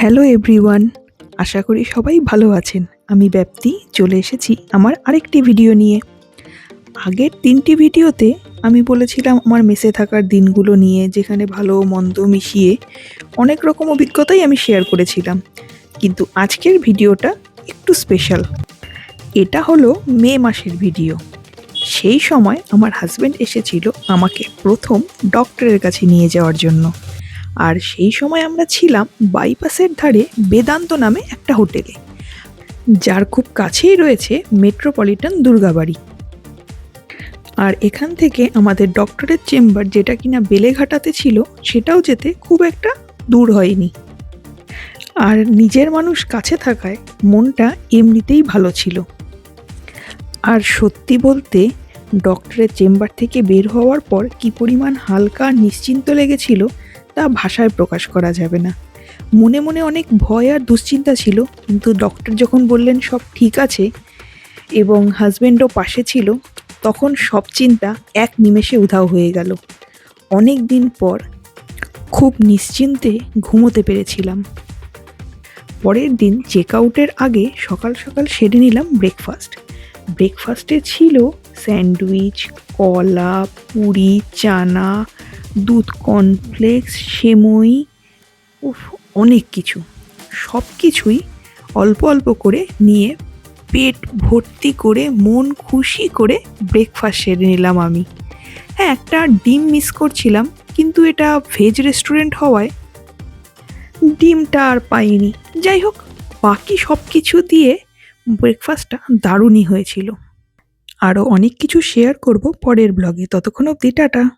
Hello everyone আশা করি সবাই ভালো আছেন। আমি ব্যাপ্তি, চলে এসেছি আমার আরেকটি ভিডিও নিয়ে। আগের তিনটি ভিডিওতে আমি বলেছিলাম আমার মেসে থাকার দিনগুলো নিয়ে, যেখানে ভালো মন্দ মিশিয়ে অনেক রকম অভিজ্ঞতাই আমি শেয়ার করেছিলাম। কিন্তু আজকের ভিডিওটা একটু স্পেশাল এটা হলো মে মাসের ভিডিও সেই সময় আমার হাজব্যান্ড এসেছিল আমাকে প্রথম ডক্টরের কাছে নিয়ে যাওয়ার জন্য। আর সেই সময় আমরা ছিলাম বাইপাসের ধারে বেদান্ত নামে একটা হোটেলে, যার খুব কাছেই রয়েছে মেট্রোপলিটন দুর্গাবাড়ি। আর এখান থেকে আমাদের ডক্টরের চেম্বার যেটা কিনা বেলেঘাটাতে ছিল, সেটাও যেতে খুব একটা দূর হয়নি। আর নিজের মানুষ কাছে থাকায় মনটা এমনিতেই ভালো ছিল। আর সত্যি বলতে, ডক্টরের চেম্বার থেকে বের হওয়ার পর কি পরিমাণ হালকা নিশ্চিন্ত লেগেছিল তা ভাষায় প্রকাশ করা যাবে না। মনে মনে অনেক ভয় আর দুশ্চিন্তা ছিল, কিন্তু ডক্টর যখন বললেন সব ঠিক আছে এবং হাজব্যান্ডও পাশে ছিল, তখন সব চিন্তা এক নিমেষে উধাও হয়ে গেল। অনেক দিন পর খুব নিশ্চিন্তে ঘুমোতে পেরেছিলাম। পরের দিন চেক আউটের আগে সকাল সকাল সেরে নিলাম ব্রেকফাস্ট ব্রেকফাস্টে ছিল স্যান্ডউইচ, কলা, পুরি, চানা দুধ কর্নফ্লেক্স সেমই, উফ, অনেক কিছু। সব কিছুই অল্প অল্প করে নিয়ে পেট ভর্তি করে, মন খুশি করে ব্রেকফাস্ট সেরে নিলাম আমি। হ্যাঁ একটা ডিম মিস করছিলাম, কিন্তু এটা ভেজ রেস্টুরেন্ট হওয়ায় ডিমটা আর পাইনি। যাই হোক, বাকি সব কিছু দিয়ে ব্রেকফাস্টটা দারুণই হয়েছিল। আরও অনেক কিছু শেয়ার করব পরের ব্লগে ততক্ষণ অবধি টাটা।